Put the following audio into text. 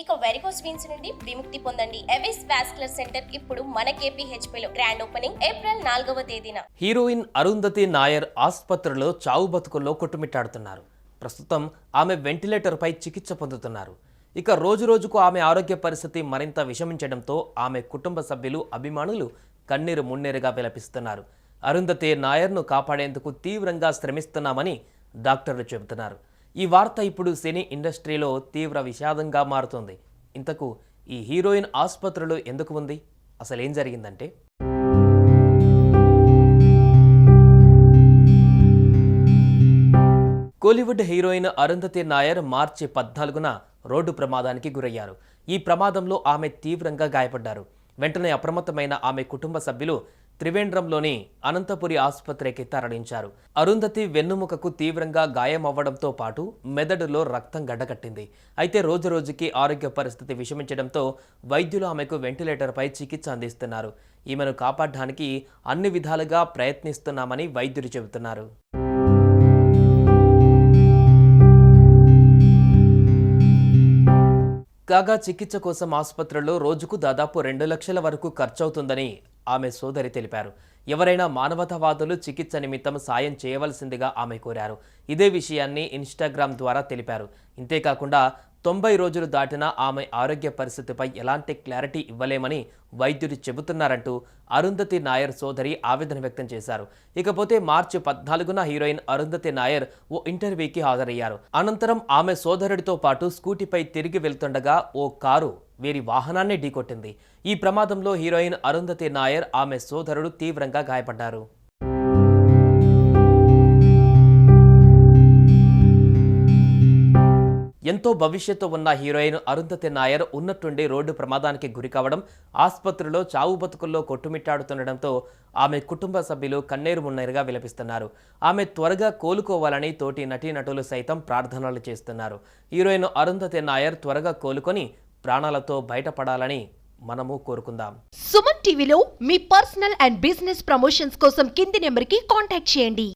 ఇక varicose veins నుండి విముక్తి పొందండి. ఎవిస్ వాస్కులర్ సెంటర్ ఇప్పుడు మన KPHP లో గ్రాండ్ ఓపెనింగ్ ఏప్రిల్ నాలుగవ తేదీన. హీరోయిన్ అరుంధతి నాయర్ ఆసుపత్రిలో చావు బతుకుల్లో కొట్టుమిట్టాడుతున్నారు. ప్రస్తుతం ఆమె వెంటిలేటర్పై చికిత్స పొందుతున్నారు. ఇక రోజు రోజుకు ఆమె ఆరోగ్య పరిస్థితి మరింత విషమించడంతో ఆమె కుటుంబ సభ్యులు అభిమానులు కన్నీరు మున్నీరుగా విలపిస్తున్నారు. అరుంధతి నాయర్ను కాపాడేందుకు తీవ్రంగా శ్రమిస్తున్నామని డాక్టర్లు చెబుతున్నారు. ఈ వార్త ఇప్పుడు సినీ ఇండస్ట్రీలో తీవ్ర విషాదంగా మారుతోంది. ఇంతకు ఈ హీరోయిన్ ఆసుపత్రిలో ఎందుకు ఉంది? అసలు ఏం జరిగిందంటే? కోలీవుడ్ హీరోయిన్ అరుంధతి నాయర్ మార్చి పద్నాలుగున రోడ్డు ప్రమాదానికి గురయ్యారు. ఈ ప్రమాదంలో ఆమె తీవ్రంగా గాయపడ్డారు. వెంటనే అప్రమత్తమైన ఆమె కుటుంబ సభ్యులు త్రివేంద్రంలోని అనంతపురి ఆసుపత్రికి తరలించారు. అరుంధతి వెన్నుముకకు తీవ్రంగా గాయమవ్వడంతో పాటు మెదడులో రక్తం గడ్డకట్టింది అయితే రోజురోజుకి ఆరోగ్య పరిస్థితి విషమించడంతో వైద్యులు ఆమెకు వెంటిలేటర్పై చికిత్స అందిస్తున్నారు. ఈమెను కాపాడడానికి అన్ని విధాలుగా ప్రయత్నిస్తున్నామని వైద్యులు చెబుతున్నారు. కాగా చికిత్స కోసం ఆసుపత్రిలో రోజుకు దాదాపు రెండు లక్షల వరకు ఖర్చవుతుందని ఆమె సోదరి తెలిపారు. ఎవరైనా మానవతావాదులు చికిత్స నిమిత్తం సాయం చేయవలసిందిగా ఆమె కోరారు. ఇదే విషయాన్ని ఇన్స్టాగ్రామ్ ద్వారా తెలిపారు. ఇంతేకాకుండా తొంభై రోజులు దాటినా ఆమె ఆరోగ్య పరిస్థితిపై ఎలాంటి క్లారిటీ ఇవ్వలేమని వైద్యులు చెబుతున్నారంటూ అరుంధతి నాయర్ సోదరి ఆవేదన వ్యక్తం చేశారు. ఇకపోతే మార్చి పద్నాలుగున హీరోయిన్ అరుంధతి నాయర్ ఓ ఇంటర్వ్యూకి హాజరయ్యారు. అనంతరం ఆమె సోదరుడితో పాటు స్కూటీపై తిరిగి వెళ్తుండగా ఓ కారు వీరి వాహనాన్ని ఢీకొట్టింది. ఈ ప్రమాదంలో హీరోయిన్ అరుంధతి నాయర్ ఆమె సోదరుడు తీవ్రంగా గాయపడ్డారు. ఎంతో భవిష్యత్తు ఉన్న హీరోయిన్ అరుంధతి నాయర్ ఉన్నట్టుండి రోడ్డు ప్రమాదానికి గురి కావడం ఆసుపత్రిలో చావు బతుకుల్లో కొట్టుమిట్టాడుతుండటంతో ఆమె కుటుంబ సభ్యులు కన్నేరు మున్నేరుగా విలపిస్తున్నారు. ఆమె త్వరగా కోలుకోవాలని తోటి నటీనటులు సైతం ప్రార్థనలు చేస్తున్నారు. హీరోయిన్ అరుంధతి నాయర్ త్వరగా కోలుకొని ప్రాణాలతో బయటపడాలని మనము కోరుకుందాం. సుమన్ టీవీలో మీ పర్సనల్ అండ్ బిజినెస్ ప్రమోషన్స్ కోసం కింది నెంబర్కి కాంటాక్ట్ చేయండి.